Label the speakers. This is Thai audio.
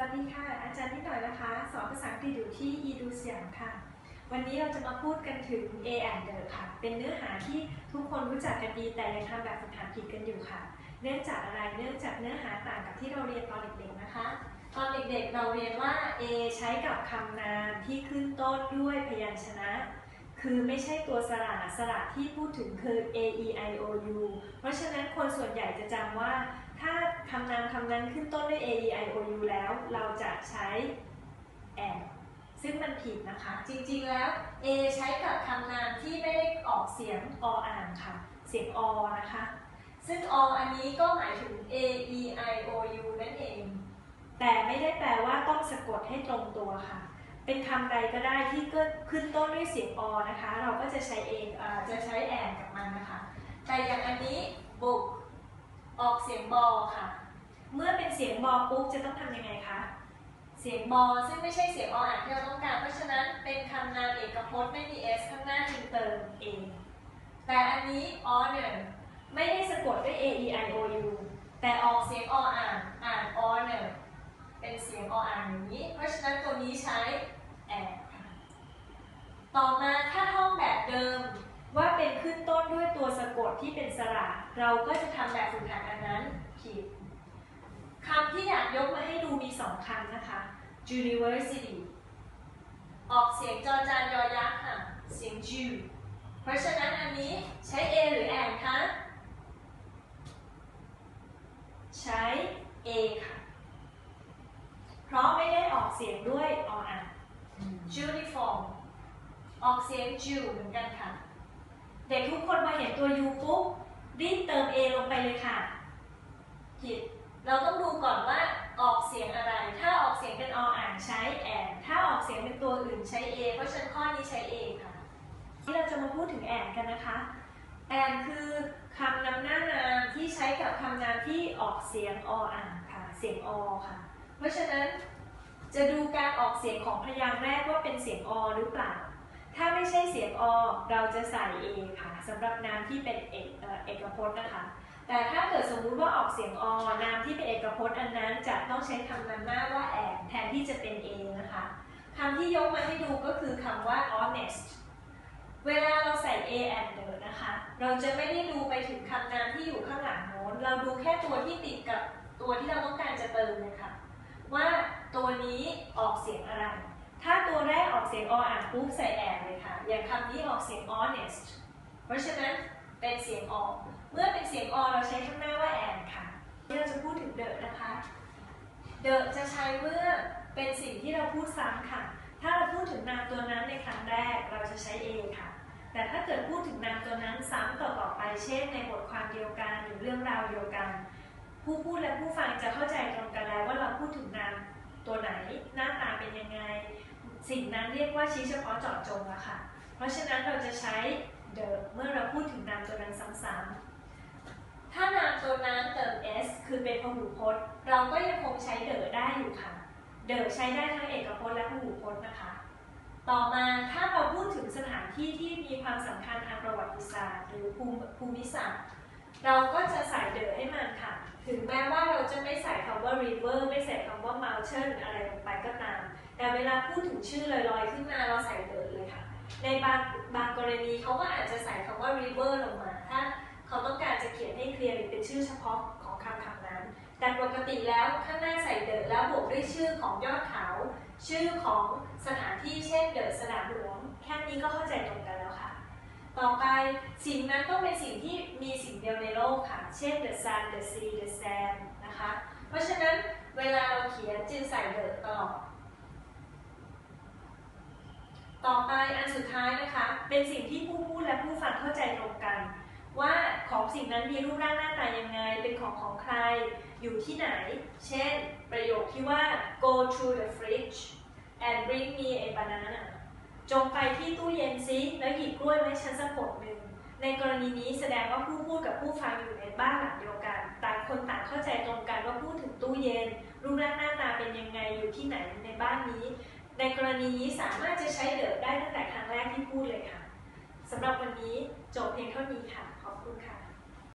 Speaker 1: วัสดีค่ะ อาจารย์นิดหน่อยนะคะ สอนภาษาอังกฤษอยู่ที่ edu เสียงค่ะ วันนี้เราจะมาพูดกันถึง a and the ค่ะ เป็นเนื้อหาที่ทุกคนรู้จักกันดีแต่ยังทำแบบฝึกหัดผิดกันอยู่ค่ะ เนื่องจากอะไร เนื่องจากเนื้อหาต่างกับที่เราเรียนตอนเด็กๆนะคะ ตอนเด็กๆเราเรียนว่า a ใช้กับคำนามที่ขึ้นต้นด้วยพยัญชนะ คือไม่ใช่ตัวสระสระที่พูดถึงคือ a e i o u เพราะฉะนั้นคนส่วนใหญ่จะจำว่าถ้า คำนามคำนั้นขึ้นต้นด้วย a e i o u แล้ว เราจะใช้ and ซึ่งมันผิดนะคะ จริงๆแล้ว a ใช้กับคำนามที่ไม่ได้ออกเสียงออ่านค่ะ เสียงอนะคะ ซึ่งออันนี้ก็หมายถึง a e i o u นั่นเอง แต่ไม่ได้แปลว่าต้องสะกดให้ตรงตัวค่ะ เป็นคำใดก็ได้ที่เกิดขึ้นต้นด้วยเสียงอนะคะ เราก็จะใช้เองเอจะใช้แอนกับมันนะคะ แต่อย่างอันนี้ book ออกเสียงบอค่ะ เสียงบอปุ๊บจะต้องทำยังไงคะ เสียงบอซึ่งไม่ใช่เสียงออ่านที่เราต้องการ เพราะฉะนั้นเป็นคำนามเอกพจน์ไม่มี s ข้างหน้าจึงเติมเองแต่อันนี้ honor ไม่ได้สะกดด้วย a e i o u แต่ออกเสียงออ่านอ่าน honor เป็นเสียงออ่านอย่างนี้ เพราะฉะนั้นตัวนี้ใช้ and ค่ะต่อมาถ้าท่องแบบเดิมว่าเป็นขึ้นต้นด้วยตัวสะกดที่เป็นสระ เราก็จะทำแบบฝึกหัดอันนั้นผิด คำที่อยากยกมาให้ดูมีสองคำนะคะ university ออกเสียงจอจานยอยักษ์ค่ะ เสียง Ju เพราะฉะนั้นอันนี้ใช้ A หรือ and คะ ใช้ A ค่ะ เพราะไม่ได้ออกเสียงด้วยออ่าน uniform ออกเสียง Ju เหมือนกันค่ะ เด็กทุกคนมาเห็นตัว U ปุ๊บรีบเติม A ลงไปเลยค่ะ ผิด เราต้องดูก่อนว่าออกเสียงอะไร ถ้าออกเสียงเป็นออ่านใช้ and ถ้าออกเสียงเป็นตัวอื่นใช้ A เพราะฉะนั้นข้อนี้ใช้ A ค่ะ ที่เราจะมาพูดถึง and กันนะคะ and คือคำนำหน้านามที่ใช้กับคำนามที่ออกเสียงออ่านค่ะ เสียงอค่ะ เพราะฉะนั้นจะดูการออกเสียงของพยางค์แรกว่าเป็นเสียงอหรือเปล่า ถ้าไม่ใช่เสียงอเราจะใส่ A ค่ะสำหรับนามที่เป็นเอกเอเอกพจน์นะคะ แต่ถ้าเกิดสมมุติว่าออกเสียงอ นามที่เป็นเอกพจน์อันนั้นจะต้องใช้คำนำหน้าว่าแอนแทนที่จะเป็น A นะคะคำที่ยกมาให้ดูก็คือคำว่า honest เวลาเราใส่ a and the นะคะ เราจะไม่ได้ดูไปถึงคำนามที่อยู่ข้างหลังโน้น เราดูแค่ตัวที่ติดกับตัวที่เราต้องการจะเติมเลยค่ะว่าตัวนี้ออกเสียงอะไร ถ้าตัวแรกออกเสียงออ่านปุ๊บใส่แอนเลยค่ะ อย่างคำนี้ออกเสียง honest เพราะฉะนั้นเป็นเสียงอเมื่อเป็นเสียงอ เดอะจะใช้เมื่อเป็นสิ่งที่เราพูดซ้ำค่ะ ถ้าเราพูดถึงนามตัวนั้นในครั้งแรกเราจะใช้ A ค่ะ แต่ถ้าเกิดพูดถึงนามตัวนั้นซ้ำต่อต่อๆไป เช่น ในบทความเดียวกันหรือเรื่องราวเดียวกัน ผู้พูดและผู้ฟังจะเข้าใจตรงกันแล้วว่าเราพูดถึงนามตัวไหน หน้าตาเป็นยังไง สิ่งนั้นเรียกว่าชี้เฉพาะเจาะจงอะค่ะ เพราะฉะนั้นเราจะใช้ the เมื่อเราพูดถึงนามตัวนั้นซ้ำๆ ถ้านามตัวนั้นเติม s คือเป็นพหูพจน์ เราก็ยังคงใช้ the ได้อยู่ค่ะ the ใช้ได้ทั้งเอกพจน์และพหูพจน์นะคะ ต่อมาถ้าเราพูดถึงสถานที่ที่มีความสำคัญทางประวัติศาสตร์ หรือภูมิภูมิศาสตร์ เราก็จะใส่ the ให้มันค่ะ ถึงแม้ว่าเราจะไม่ใส่คำว่า river ไม่ใส่คำว่า mountain อะไรลงไปก็ตาม แต่เวลาพูดถึงชื่อลอยๆขึ้นมาเราใส่ the เลยค่ะ ในบางบางกรณีเขาก็อาจจะใส่คำว่า river ลงมาถ้า เขาต้องการจะเขียนให้เคลียร์เป็นชื่อเฉพาะของคำคำนั้น แต่ปกติแล้วข้างหน้าใส่เดอะแล้วบวกด้วยชื่อของยอดเขา ชื่อของสถานที่เช่นเดอะสนามหลวง แค่นี้ก็เข้าใจตรงกันแล้วค่ะ ต่อไปสิ่งนั้นต้องเป็นสิ่งที่มีสิ่งเดียวในโลกค่ะ เช่น the sun the sea the sand นะคะ เพราะฉะนั้นเวลาเราเขียนจึงใส่เดอะตลอดต่อไปอันสุดท้ายนะคะ เป็นสิ่งที่ผู้พูดและผู้ฟังเข้าใจตรงกัน ว่าของสิ่งนั้นมีรูปร่างหน้าตายังไง เป็นของของใคร อยู่ที่ไหน เช่น ประโยคที่ว่า go to the fridge and bring me a banana จงไปที่ตู้เย็นซิแล้วหยิบกล้วยมาให้ฉันสักผลหนึ่ง ในกรณีนี้แสดงว่าผู้พูดกับผู้ฟังอยู่ในบ้านหลังเดียวกัน ต่างคนต่างเข้าใจตรงกันว่าพูดถึงตู้เย็น รูปร่างหน้าตาเป็นยังไง อยู่ที่ไหนในบ้านนี้ ในกรณีนี้สามารถจะใช้เดอะได้ตั้งแต่ครั้งแรกที่พูดเลยค่ะ สำหรับวันนี้จบเพียงเท่านี้ค่ะ ขอบคุณค่ะ